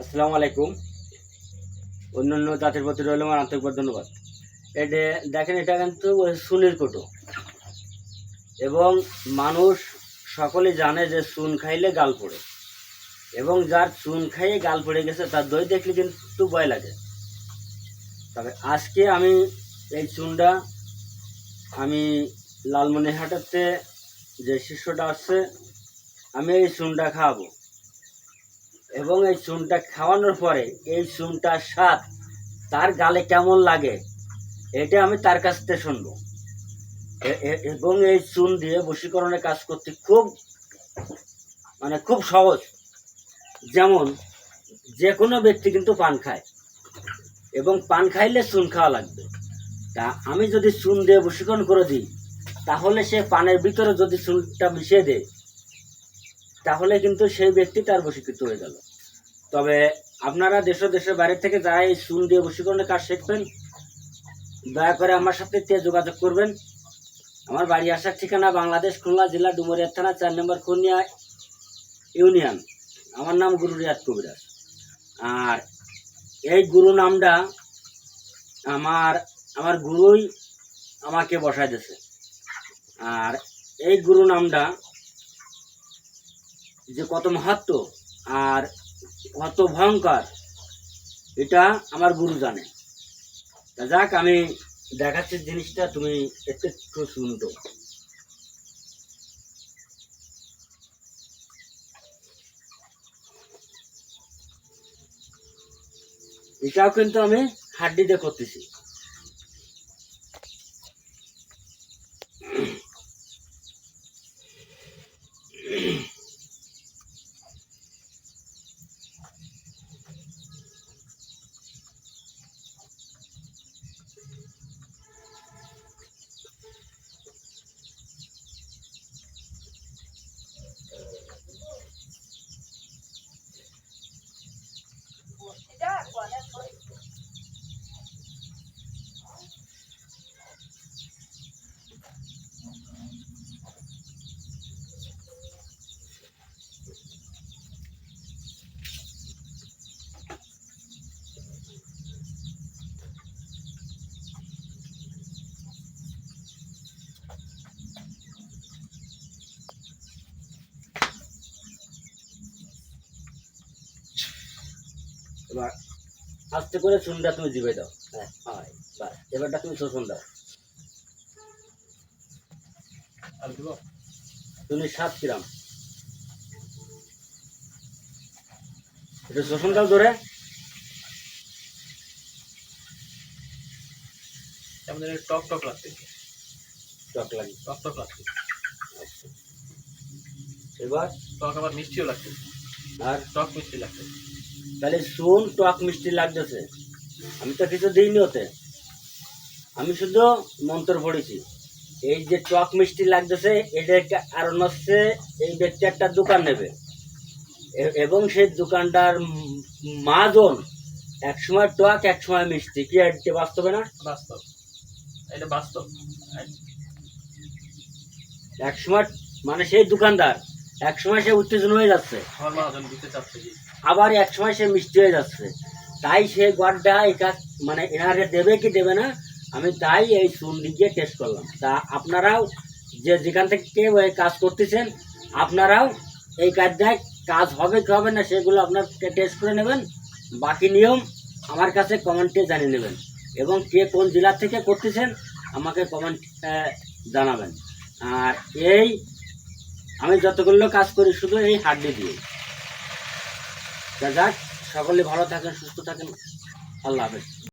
আসসালামু আলাইকুম। অন্যান্য জাতের প্রতি রইল আমার আন্তরিক ধন্যবাদ। এটা দেখেন, এটা কিন্তু সুনের কোটো। এবং মানুষ সকলে জানে যে চুন খাইলে গাল পড়ে। এবং যার চুন খাইয়ে গাল পড়ে গেছে, তার দই দেখলে কিন্তু ভয় লাগে। তবে আজকে আমি এই চুনটা আমি লালমনিরহাটেতে যে শিষ্যটা আসছে, আমি এই চুনটা খাওয়াবো। এবং এই চুনটা খাওয়ানোর পরে এই চুনটার স্বাদ তার গালে কেমন লাগে, এটা আমি তার কাছ থেকে শুনব। এবং এই চুন দিয়ে বশীকরণের কাজ করতে খুব মানে খুব সহজ। যেমন, যে কোনো ব্যক্তি কিন্তু পান খায়, এবং পান খাইলে চুন খাওয়া লাগবে। তা আমি যদি চুন দিয়ে বশীকরণ করে দিই, তাহলে সে পানের ভিতরে যদি চুনটা মিশিয়ে দেয়, তাহলে কিন্তু সেই ব্যক্তি তার বশীকৃত হয়ে গেল। তবে আপনারা দেশ দেশের বাইরে থেকে যারা এই দিয়ে বশীকরণের কাজ শিখবেন, দয়া করে আমার সাথে যোগাযোগ করবেন। আমার বাড়ি আসার ঠিকানা বাংলাদেশ খুলনা জেলা ডুমরিয়া থানা চার নম্বর খুনিয়া ইউনিয়ন। আমার নাম গুরু রিয়াদ কবিরাজ। আর এই গুরু নামটা আমার আমার গুরুই আমাকে বসায় দিয়েছে। আর এই গুরু নামটা যে কত মাহাত্ম, আর কত ভয়ঙ্কর। এটা আমার গুরু জানে। যাক, আমি দেখাচ্ছি জিনিসটা, তুমি একটু একটু শুনতো। এটাও কিন্তু আমি হাড্ডি দিয়ে করতেছি। এবার আস্তে করে চুনটা তুমি জিভে দাও। হ্যাঁ হয় বাস। এবারটা তুমি শোষণ দাও। আর দিব? তুমি সাত গ্রাম। এটা শোষণ দাও ধরে আমাদের টক টক লাগছে। টক লাগে টক টক লাগছে। এবার? টক আবার মিষ্টিও লাগছে। আর? টক মিষ্টি লাগছে। তাহলে চুন টক মিষ্টি লাগতেছে। আমি তো কিছু দিইনি ওতে। আমি শুধু মন্ত্র পড়েছি। এই যে টক মিষ্টি লাগতেছে এটা একটা কারণ হচ্ছে এই ব্যক্তি একটা দোকান নেবে। এবং সেই দোকানটার উম মাজন এক সময় টক এক সময় মিষ্টি। কি এটা বাস্তবে না? বাস্তব। এটা বাস্তব। এক সময় মানে সেই দোকানদার এক সময় সে উত্তেজন হয়ে যাচ্ছে। আবার এক সময় সে মিষ্টি হয়ে যাচ্ছে। তাই সে গড়টা এই কাজ মানে এনারে দেবে কি দেবে না আমি তাই এই চুন্ডি গিয়ে টেস্ট করলাম। তা আপনারাও যে যেখান থেকে কাজ করতেছেন আপনারাও এই কাজটায় কাজ হবে কি হবে না সেগুলো আপনার টেস্ট করে নেবেন। বাকি নিয়ম আমার কাছে কমেন্টে জানিয়ে নেবেন। এবং কে কোন জেলা থেকে করতেছেন আমাকে কমেন্ট জানাবেন। আর এই আমি যতগুলো কাজ করি শুধু এই হাড্ডি দিয়ে। যা যাক, সকলে ভালো থাকেন, সুস্থ থাকেন। আল্লাহ হাফেজ।